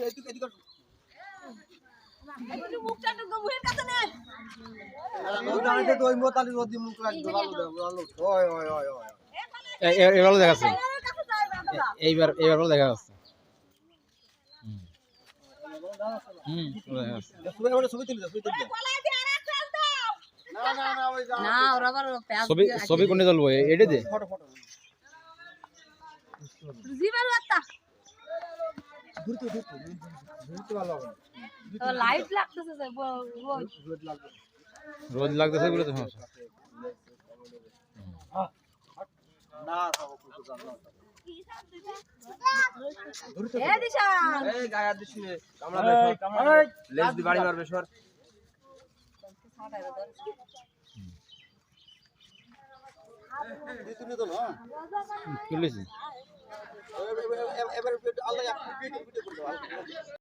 এদিকে এদিকে। এবারও দেখা যাচ্ছে। দেখা যাচ্ছে। ছবি দিয়ে কোনে চলবো এটা দে। ঘুরতে ঘুরতে ঘুরতে ভালো হবে লাইট লাগতেছে স্যার লাগবে রোদ লাগতেছে বলে তো সমস্যা। না সব কিছু জানো এ দিশান এই গায়া দিছি কামড়া দে কামড়া লেজ দি বাড়ি মারবে সর তো না তুলেছি এবার Mungkin.